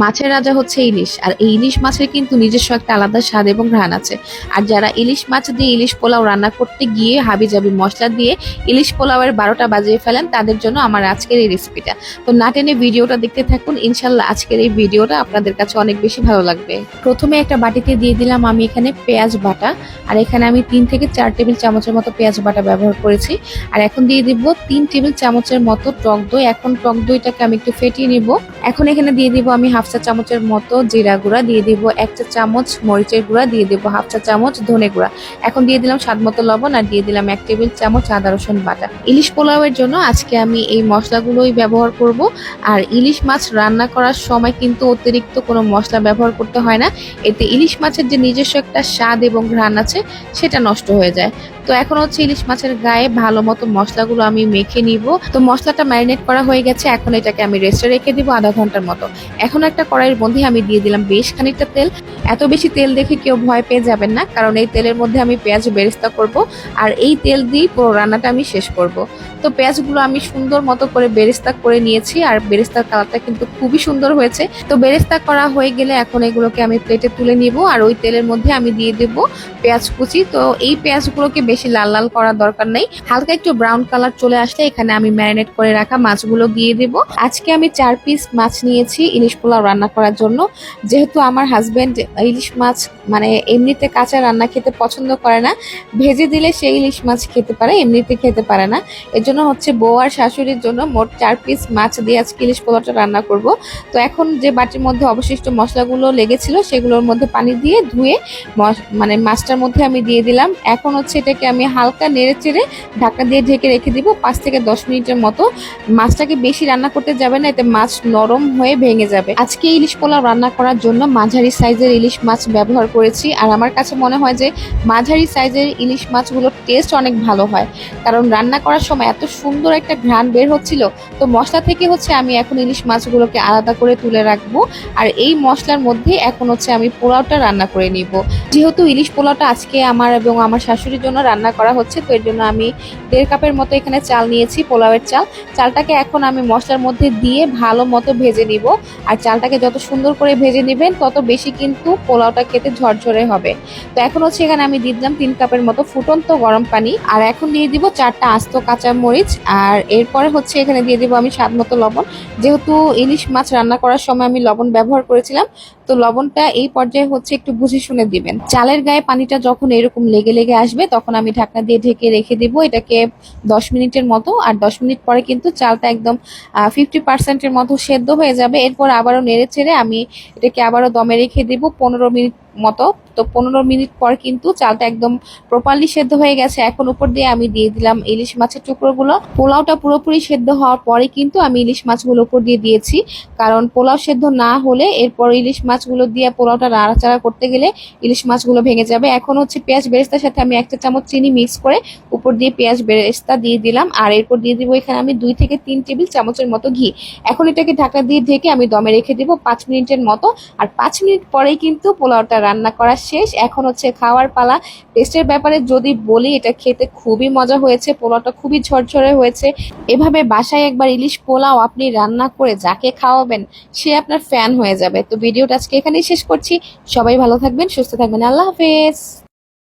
মাছের রাজা হচ্ছে ইলিশ, আর এই ইলিশ মাছের কিন্তু নিজস্ব একটা আলাদা স্বাদ এবং ঘ্রাণ আছে। আর যারা ইলিশ মাছ দিয়ে ইলিশ পোলাও রান্না করতে গিয়ে হাবি হাবিজাবি মশলা দিয়ে ইলিশ পোলাওয়ের বারোটা বাজিয়ে ফেলেন, তাদের জন্য আমার আজকের এই রেসিপিটা। তো না টেনে ভিডিওটা দেখতে থাকুন, ইনশাল্লাহ আজকের এই ভিডিওটা আপনাদের কাছে অনেক বেশি ভালো লাগবে। প্রথমে একটা বাটিতে দিয়ে দিলাম আমি এখানে পেঁয়াজ বাটা, আর এখানে আমি তিন থেকে চার টেবিল চামচের মতো পেঁয়াজ বাটা ব্যবহার করেছি। আর এখন দিয়ে দিব তিন টেবিল চামচের মতো টক দই, এখন টক দইটাকে আমি একটু ফেটিয়ে নিব। এখন এখানে দিয়ে দিব আমি হাফ চা চামচের মতো জিরা গুঁড়া, দিয়ে দিব এক চা চামচ মরিচের গুঁড়া, দিয়ে দিব হাফ চা চামচ ধনে গুঁড়া। এখন দিয়ে দিলাম স্বাদ মতো লবণ আর দিয়ে দিলাম এক টেবিল চামচ আদা রসুন বাটা। ইলিশ পোলাওয়ের জন্য আজকে আমি এই মশলাগুলোই ব্যবহার করব। আর ইলিশ মাছ রান্না করার সময় কিন্তু অতিরিক্ত কোনো মশলা ব্যবহার করতে হয় না। এতে ইলিশ মাছের যে নিজস্ব একটা স্বাদ এবং ঘ্রাণ আছে, সেটা নষ্ট হয়ে যায়। তো এখন হচ্ছে ইলিশ মাছের গায়ে ভালো মতো মশলাগুলো আমি মেখে নিব। তো মশলাটা ম্যারিনেট করা হয়ে গেছে, এখন এটাকে আমি রেস্টে রেখে দিব আধা ঘণ্টার মতো। এখন একটা কড়াইয়ের মধ্যে আমি দিয়ে দিলাম বেশ খানিকটা তেল। এত বেশি তেল দেখে কেউ ভয় পেয়ে যাবেন না, কারণ এই তেলের মধ্যে আমি পেঁয়াজ বেরেস্তা করব আর এই তেল দিয়েই পুরো রান্নাটা আমি শেষ করব। তো পেঁয়াজগুলো আমি সুন্দর মতো করে বেরেস্তা করে নিয়েছি আর বেরেস্তার কালারটা কিন্তু খুবই সুন্দর হয়েছে। তো বেরেস্তা করা হয়ে গেলে এখন এগুলোকে আমি প্লেটে তুলে নিব আর ওই তেলের মধ্যে আমি দিয়ে দেব পেঁয়াজ কুচি। তো এই পেঁয়াজগুলোকে বেশি লাল লাল করার দরকার নেই, হালকা একটু ব্রাউন কালার চলে আসলে এখানে আমি ম্যারিনেট করে রাখা মাছগুলো দিয়ে দেব। আজকে আমি চার পিস মাছ নিয়েছি, ইলিশ পোলাও রান্না করার জন্য। যেহেতু আমার হাজবেন্ড ইলিশ মাছ মানে এমনিতে কাঁচা রান্না খেতে পছন্দ করে না, ভেজে দিলে সেই ইলিশ মাছ খেতে পারে, এমনিতে খেতে পারে না। এর জন্য হচ্ছে বউ আর শাশুড়ির জন্য মোট চার পিস মাছ দিয়ে আজকে ইলিশ পোলাওটা রান্না করব। তো এখন যে বাটির মধ্যে অবশিষ্ট মশলাগুলো লেগেছিল, সেগুলোর মধ্যে পানি দিয়ে ধুয়ে মানে মাছটার মধ্যে আমি দিয়ে দিলাম। এখন হচ্ছে এটাকে আমি হালকা নেড়ে চেড়ে ঢাকা দিয়ে ঢেকে রেখে দিব, পাঁচ থেকে দশ মিনিটের মতো। মাছটাকে বেশি রান্না করতে যাবে না, এতে মাছ নরম হয়ে ভেঙে যাবে। আজকে ইলিশ পোলাও রান্না করার জন্য মাঝারি সাইজের ইলিশ মাছ ব্যবহার করেছি। আর আমার কাছে মনে হয় যে মাঝারি সাইজের ইলিশ মাছগুলোর টেস্ট অনেক ভালো হয়। কারণ রান্না করার সময় এত সুন্দর একটা ঘ্রাণ বের হচ্ছিল, তো মশলা থেকে হচ্ছে আমি এখন ইলিশ মাছগুলোকে আলাদা করে তুলে রাখব। আর এই মশলার মধ্যে এখন হচ্ছে আমি পোলাওটা রান্না করে নিব। যেহেতু ইলিশ পোলাওটা আজকে আমার এবং আমার শাশুড়ির জন্য রান্না করা হচ্ছে, তো এর জন্য আমি দেড় কাপের মতো এখানে চাল নিয়েছি, পোলাওয়ের চাল। চালটাকে এখন আমি মশলার মধ্যে দিয়ে ভালো মতো ভেজে নিব। আর চালটাকে যত সুন্দর করে ভেজে নেবেন, তত বেশি কিন্তু পোলাওটা খেতে ঝরঝরে হবে। তো এখন হচ্ছে এখানে আমি দিয়ে দিলাম তিন কাপের মতো ফুটন্ত গরম পানি। আর এখন দিয়ে দিব চারটা আস্ত কাঁচা মরিচ। আর এরপরে হচ্ছে এখানে দিয়ে দিব আমি স্বাদ মতো লবণ। যেহেতু ইলিশ মাছ রান্না করার সময় আমি লবণ ব্যবহার করেছিলাম তো লবণটা এই পর্যায়ে হচ্ছে একটু বুঝে শুনে দিবেন। চালের গায়ে পানিটা যখন এরকম লেগে লেগে আসবে, তখন আমি ঢাকনা দিয়ে ঢেকে রেখে দিব এটাকে দশ মিনিটের মতো। আর দশ মিনিট পরে কিন্তু চালটা একদম ফিফটি পার্সেন্টের মতো সেদ্ধ হয়ে যাবে। এরপর আবারও নেড়ে ছেড়ে আমি এটাকে আবারও দমে রেখে দিব। পনেরো মিনিট মতো। তো পনেরো মিনিট পর কিন্তু চালটা একদম প্রপারলি সেদ্ধ হয়ে গেছে। এখন উপর দিয়ে আমি দিয়ে দিলাম ইলিশ মাছের টুকরোগুলো। পোলাওটা পুরোপুরি সেদ্ধ হওয়ার পরে কিন্তু আমি ইলিশ মাছগুলো উপর দিয়ে দিয়েছি। কারণ পোলাও সেদ্ধ না হলে এরপর ইলিশ মাছগুলো দিয়ে পোলাওটা নাড়াচাড়া করতে গেলে ইলিশ মাছগুলো ভেঙে যাবে। এখন হচ্ছে পেঁয়াজ বেরেস্তার সাথে আমি একটা চামচ চিনি মিক্স করে উপর দিয়ে পেঁয়াজ বেরেস্তা দিয়ে দিলাম। আর এরপর দিয়ে দিব এখানে আমি দুই থেকে তিন টেবিল চামচের মতো ঘি। এখন এটাকে ঢাকা দিয়ে ঢেকে আমি দমে রেখে দিব পাঁচ মিনিটের মতো। আর পাঁচ মিনিট পরেই কিন্তু পোলাওটা রান্না করা শেষ। এখন হচ্ছে খাওয়ার পালা। টেস্টের ব্যাপারে যদি বলি, এটা খেতে খুবই মজা হয়েছে, পোলাওটা খুবই ঝরঝরে হয়েছে। এভাবে বাসায় একবার ইলিশ পোলাও আপনি রান্না করে যাকে খাওয়াবেন, সে আপনার ফ্যান হয়ে যাবে। তো ভিডিওটা আজকে এখানেই শেষ করছি। সবাই ভালো থাকবেন, সুস্থ থাকবেন। আল্লাহ হাফেজ।